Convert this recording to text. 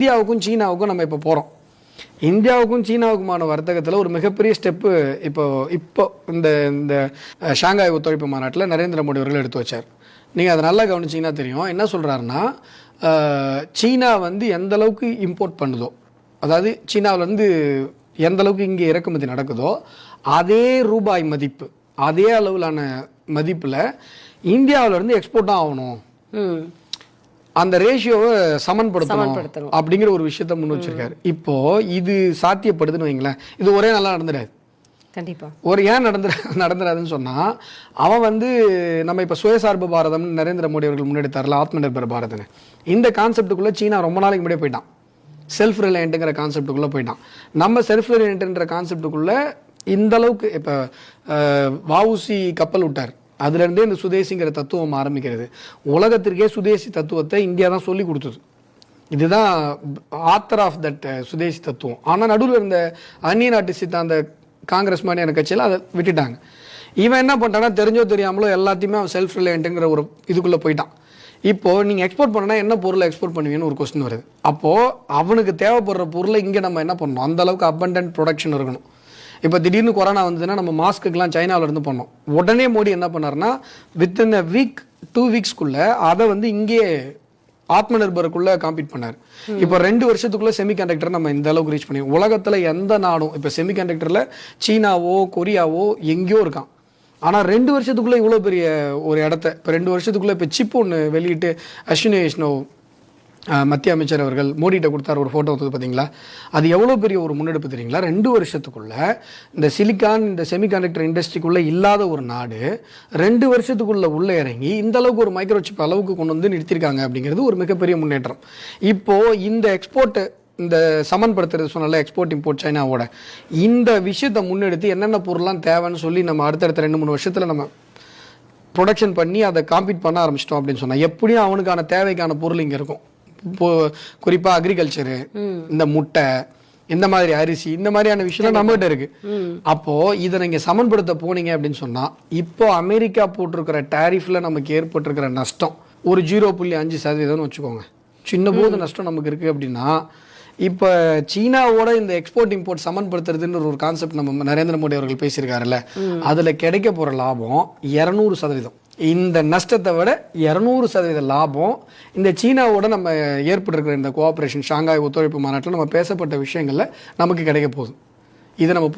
இந்தியாவுக்கும் சீனாவுக்கும் நம்ம இப்போ போகிறோம் இந்தியாவுக்கும் சீனாவுக்குமான வர்த்தகத்தில் ஒரு மிகப்பெரிய ஸ்டெப்பு இப்போ இப்போ இந்த இந்த ஷாங்காய் ஒத்துழைப்பு மாநாட்டில் நரேந்திர மோடி அவர்கள் எடுத்து வச்சார். நீங்கள் அதை நல்லா கவனிச்சிங்கன்னா தெரியும். என்ன சொல்கிறாருன்னா சீனா வந்து எந்த அளவுக்கு இம்போர்ட் பண்ணுதோ அதாவது சீனாவிலேருந்து எந்த அளவுக்கு இங்கே இறக்குமதி நடக்குதோ அதே ரூபாய் மதிப்பு அதே அளவிலான மதிப்பில் இந்தியாவிலேருந்து எக்ஸ்போர்ட்டாக எக்ஸ்போர்ட் தான் ஆகணும். ம். அந்த ரேஷியோவை சமன்படுத்தணும். அப்படிங்கிற ஒரு விஷயத்த முன் வச்சிருக்காரு. இப்போ இது சாத்தியப்படுதுன்னு வைங்களேன். இது ஒரே நல்லா நடந்துடாது. கண்டிப்பா. ஒரு ஏன் நடந்துட நடந்துடாதுன்னு சொன்னா அவன் வந்து நம்ம இப்ப சுயசார்பு பாரதம் நரேந்திர மோடி அவர்கள் முன்னெடுத்தார்ல ஆத்ம நிர்பர் பாரத்னு. இந்த கான்செப்டுக்குள்ள சீனா ரொம்ப நாளைக்கு முன்னாடியே போயிட்டான். செல்ஃப் ரிலையண்ட்டுங்கிற கான்செப்டுக்குள்ள போயிட்டான். நம்ம செல்ஃப் ரிலையண்ட்ன்ற கான்செப்டுக்குள்ள இந்த அளவுக்கு இப்போ வஉசி கப்பல் விட்டார். அதுலேருந்தே இந்த சுதேசிங்கிற தத்துவம் ஆரம்பிக்கிறது. உலகத்திற்கே சுதேசி தத்துவத்தை இந்தியா தான் சொல்லி கொடுத்தது. இதுதான் ஆத்தர் ஆஃப் தட் சுதேசி தத்துவம். ஆனால் நடுவில் இருந்த அந்நிய நாட்டு சித்தாந்த காங்கிரஸ் மாதிரியான கட்சியில் அதை விட்டுட்டாங்க. இவன் என்ன பண்ணிட்டான்னா தெரிஞ்சோ தெரியாமலோ எல்லாத்தையுமே அவன் செல்ஃப் ரிலையண்ட்டுங்கிற ஒரு இதுக்குள்ளே போயிட்டான். இப்போ நீங்கள் எக்ஸ்போர்ட் பண்ணனா என்ன பொருளை எக்ஸ்போர்ட் பண்ணுவீங்கன்னு ஒரு கொஸ்டின் வருது. அப்போது அவனுக்கு தேவைப்படுற பொருளை இங்கே நம்ம என்ன பண்ணணும்? அந்த அளவுக்கு ப்ரொடக்ஷன் இருக்கணும். இப்போ திடீர்னு கொரோனா வந்ததுன்னா நம்ம மாஸ்க்குக்கெலாம் சைனால இருந்து பண்ணோம் உடனே மோடி என்ன பண்ணாருன்னா வித்தின் அ வீக் டூ வீக்ஸ்க்குள்ளே அதை வந்து இங்கேயே ஆத்ம நிர்பருக்குள்ள காம்பீட் பண்ணார் இப்போ ரெண்டு வருஷத்துக்குள்ள செமி கண்டக்டர் நம்ம இந்த அளவுக்கு ரீச் பண்ணி உலகத்துல எந்த நாடும் இப்போ செமி கண்டக்டர்ல சீனாவோ கொரியாவோ எங்கேயோ இருக்கான். ஆனா ரெண்டு வருஷத்துக்குள்ள இவ்வளோ பெரிய ஒரு இடத்த இப்போ ரெண்டு வருஷத்துக்குள்ள இப்போ சிப் ஒன்று வெளியிட்டு அஸ்வினி வைஷ்ணவ் மத்திய அமைச்சர் அவர்கள் மோடிகிட்ட கொடுத்தார் ஒரு ஃபோட்டோ வந்து பார்த்தீங்களா அது எவ்வளோ பெரிய ஒரு முன்னெடுப்பு தெரியுங்களா? ரெண்டு வருஷத்துக்குள்ளே இந்த சிலிக்கான் இந்த செமிகண்டக்டர் இண்டஸ்ட்ரிக்குள்ளே இல்லாத ஒரு நாடு ரெண்டு வருஷத்துக்குள்ளே உள்ளே இறங்கி இந்த அளவுக்கு ஒரு மைக்ரோசிப் அளவுக்கு கொண்டு வந்து நிறுத்திருக்காங்க அப்படிங்கிறது ஒரு மிகப்பெரிய முன்னேற்றம். இப்போது இந்த எக்ஸ்போர்ட்டு இந்த சமன்படுத்துறது சொன்னால எக்ஸ்போர்ட் இம்போர்ட் சைனாவோட இந்த விஷயத்தை முன்னெடுத்து என்னென்ன பொருள்லாம் தேவைன்னு சொல்லி நம்ம அடுத்தடுத்த ரெண்டு மூணு வருஷத்தில் நம்ம ப்ரொடக்ஷன் பண்ணி அதை காம்பீட் பண்ண ஆரம்பிச்சிட்டோம் அப்படின்னு சொன்னால் எப்படியும் அவனுக்கான தேவைக்கான பொருள் இங்கே இருக்கும். குறிப்பா அக்ரிகல்ச்சரு இந்த முட்டை இந்த மாதிரி அரிசி இந்த மாதிரியான விஷயம் நம்மகிட்ட இருக்கு. அப்போ இதை நீங்க சமன்படுத்த போனீங்க அப்படின்னு சொன்னா இப்போ அமெரிக்கா போட்டிருக்கிற டாரிஃப்ல நமக்கு ஏற்பட்டிருக்கிற நஷ்டம் ஒரு ஜீரோ புள்ளி அஞ்சு சதவீதம்னு வச்சுக்கோங்க. சின்ன போது நஷ்டம் நமக்கு இருக்கு அப்படின்னா இப்போ சீனாவோட இந்த எக்ஸ்போர்ட் இம்போர்ட் சமன்படுத்துறதுன்னு ஒரு கான்செப்ட் நம்ம நரேந்திர மோடி அவர்கள் பேசியிருக்காருல்ல அதுல கிடைக்க போற லாபம் இரநூறு சதவீதம். இந்த நஷ்டத்தை விட இரநூறு சதவீத லாபம். இந்த சீனாவோட நம்ம ஏற்பட்டிருக்கிற இந்த கோஆப்ரேஷன் ஷாங்காய் ஒத்துழைப்பு மாநாட்டில் நம்ம பேசப்பட்ட விஷயங்களில் நமக்கு கிடைக்க போகுது. இதை நம்ம